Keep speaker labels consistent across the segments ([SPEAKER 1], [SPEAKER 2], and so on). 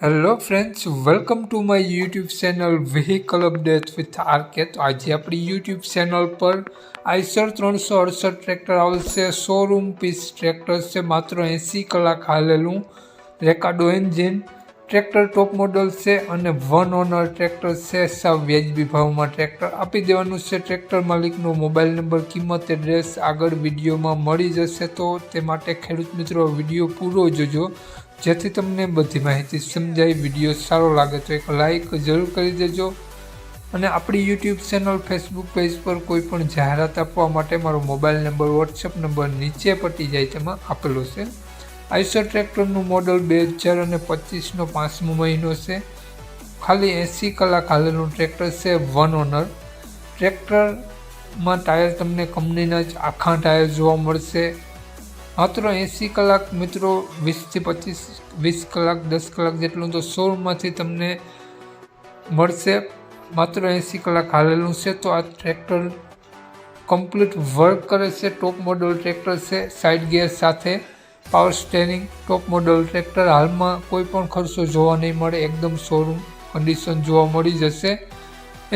[SPEAKER 1] Hello friends welcome to my YouTube channel vehicle update with RK તો આજે આપણી YouTube channel પર Eicher ત્રણસો અડસઠ ટ્રેક્ટર આવશે. શોરૂમ પીસ ટ્રેક્ટર છે. માત્ર એંસી કલાક હાલેલું. રેકાડો એન્જિન ટ્રેક્ટર ટોપ મોડલ છે અને વન ઓનર ટ્રેક્ટર છે. સાવ વ્યાજબી ભાવમાં ટ્રેક્ટર આપી દેવાનું છે. ટ્રેક્ટર માલિકનો મોબાઈલ નંબર, કિંમત, એડ્રેસ આગળ વિડીયોમાં મળી જશે તો તે માટે ખેડૂત મિત્રો વીડિયો પૂરો જોજો. જેથી તમને બધી માહિતી સમજાય, વીડિયો સારો લાગે તો એક લાઈક જરૂર કરી દેજો. અને આપણી યુટ્યુબ ચેનલ, ફેસબુક પેજ પર કોઈ પણ જાહેરાત આપવા માટે મારો મોબાઈલ નંબર, વોટ્સએપ નંબર નીચે પટી જાય તેમાં આપેલો છે. આઈસર ટ્રેક્ટરનું મોડલ બે હજાર અને પચીસનો પાંચમો મહિનો છે. ખાલી એંસી કલાક હાલેલું ટ્રેક્ટર છે વન ઓનર. ટ્રેક્ટરમાં ટાયર તમને કંપનીના જ આખા ટાયર જોવા મળશે. માત્ર એંસી કલાક મિત્રો, વીસથી પચીસ, વીસ કલાક, દસ કલાક જેટલું તો શોરૂમમાંથી તમને મળશે. માત્ર એંસી કલાક હાલેલું છે તો આ ટ્રેક્ટર કમ્પ્લીટ વર્ક કરે છે. ટોપ મોડલ ટ્રેક્ટર છે, સાઇડ ગિયર સાથે. Power steering top model tractor હાલમાં કોઈ પણ ખર્ચો જોવા નહીં મળે, એકદમ શોરૂમ કન્ડિશન જોવા મળી જશે.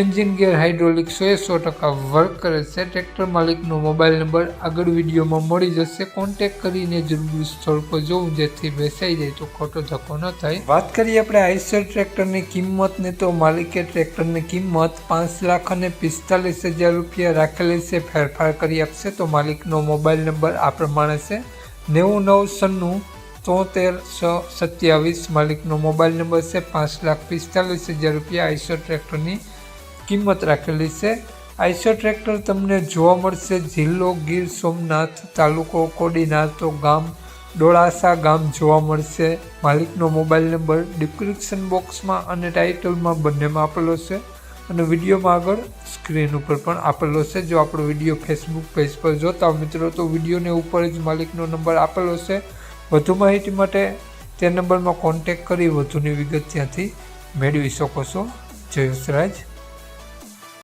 [SPEAKER 1] એન્જિન ગિયર હાઇડ્રોલિક સો એ સો ટકા વર્ક કરે છે. ટ્રેક્ટર માલિકનો મોબાઈલ નંબર આગળ વિડીયોમાં મળી જશે. કોન્ટેક કરીને જરૂરી સ્થળ પર જવું જેથી બેસાઈ જાય તો ખોટો ધક્કો ન થાય. વાત કરીએ આપણે આઈસર ટ્રેક્ટરની કિંમતને, તો માલિકે ટ્રેક્ટરની કિંમત પાંચ લાખ અને પિસ્તાલીસ હજાર રૂપિયા રાખેલી છે. ફેરફાર કરી આપશે તો માલિકનો મોબાઈલ નંબર આ પ્રમાણે છે. નેવું નવ સન્નું તોતેર છ સત્યાવીસ માલિકનો મોબાઈલ નંબર છે પાંચ લાખ પિસ્તાલીસ હજાર રૂપિયા. આઈસો ટ્રેક્ટરની કિંમત રાખેલી છે. આઈસો ટ્રેક્ટર તમને જોવા મળશે જિલ્લો ગીર સોમનાથ તાલુકો કોડીના તો ગામ ડોળાસા ગામ જોવા મળશે. માલિકનો મોબાઈલ નંબર ડિસ્ક્રિપ્શન બોક્સમાં અને ટાઇટલમાં બંનેમાં આપેલો છે. અને વિડીયોમાં આગળ સ્ક્રીન ઉપર પણ આપેલો છે. જો આપણો વીડિયો ફેસબુક પેજ પર જોતા મિત્રો, તો વિડીયોને ઉપર જ માલિકનો નંબર આપેલો છે. વધુ માહિતી માટે તે નંબરમાં કોન્ટેક કરી વધુની વિગત ત્યાંથી મેળવી શકો છો. જય